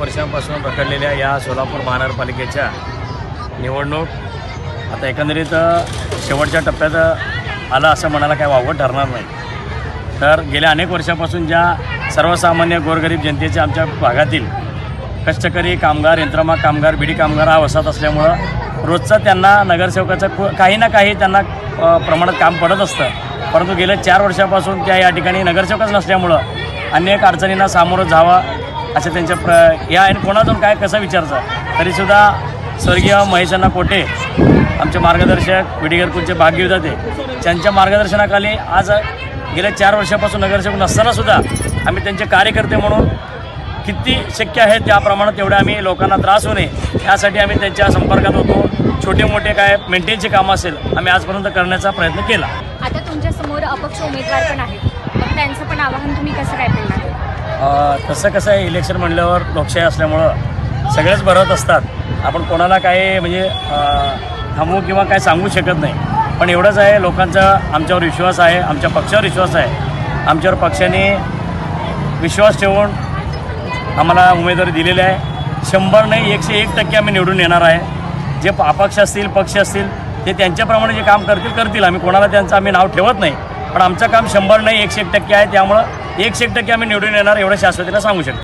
वर्षांपासून रखडलेल्या या सोलापूर महानगरपालिकेच्या निवडणूक आता एकंदरीत शेवटच्या टप्प्यात आलं असं म्हणायला काही वावगं ठरणार नाही. तर गेल्या अनेक वर्षापासून ज्या सर्वसामान्य गोरगरीब जनतेच्या आमच्या भागातील कष्टकरी कामगार यंत्रमाग कामगार बिडी कामगार हा वसाहत असल्यामुळं रोजचं त्यांना नगरसेवकाचं कु- काही ना काही त्यांना प्रमाणात काम पडत असतं. परंतु गेल्या चार वर्षापासून त्या या ठिकाणी नगरसेवकच नसल्यामुळं अनेक अडचणींना सामोरं जावं असं त्यांच्या प्र या आणि कोणातून काय कसं विचारचं? तरीसुद्धा स्वर्गीय महेशांना कोटे आमचे मार्गदर्शक विडीगरकुलचे भाग्यविधाते त्यांच्या मार्गदर्शनाखाली आज गेल्या चार वर्षापासून नगरसेवक नसतानासुद्धा आम्ही त्यांचे कार्यकर्ते म्हणून किती शक्य आहे त्या प्रमाणात तेवढे आम्ही लोकांना त्रास होऊ नये यासाठी आम्ही त्यांच्या संपर्कात होतो. छोटे मोठे काय मेंटेनचे कामं असेल आम्ही आजपर्यंत करण्याचा प्रयत्न केला. आता तुमच्यासमोर अपक्ष उमेदवार पण आहेत. त्यांचं पण आवाहन तुम्ही कसं काय तसं कसं आहे इलेक्शन म्हणल्यावर लोकशाही असल्यामुळं सगळेच भरत असतात. आपण कोणाला काही म्हणजे थांबवू किंवा काय सांगू शकत नाही. पण एवढंच आहे लोकांचा आमच्यावर विश्वास आहे आमच्या पक्षावर विश्वास आहे. आमच्यावर पक्षाने विश्वास ठेवून आम्हाला उमेदवारी दिलेली आहे. शंभर नाही एकशे एक टक्के आम्ही निवडून येणार आहे. जे प- अपक्ष असतील पक्ष असतील ते त्यांच्याप्रमाणे जे काम करतील करतील. आम्ही कोणाला त्यांचं आम्ही नाव ठेवत नाही. पण आमचं काम शंभर नाही एकशे एक टक्के आहे. त्यामुळं एकशे एक टक्के आम्ही निवडून येणार एवढं शाश्वतीला सांगू शकतो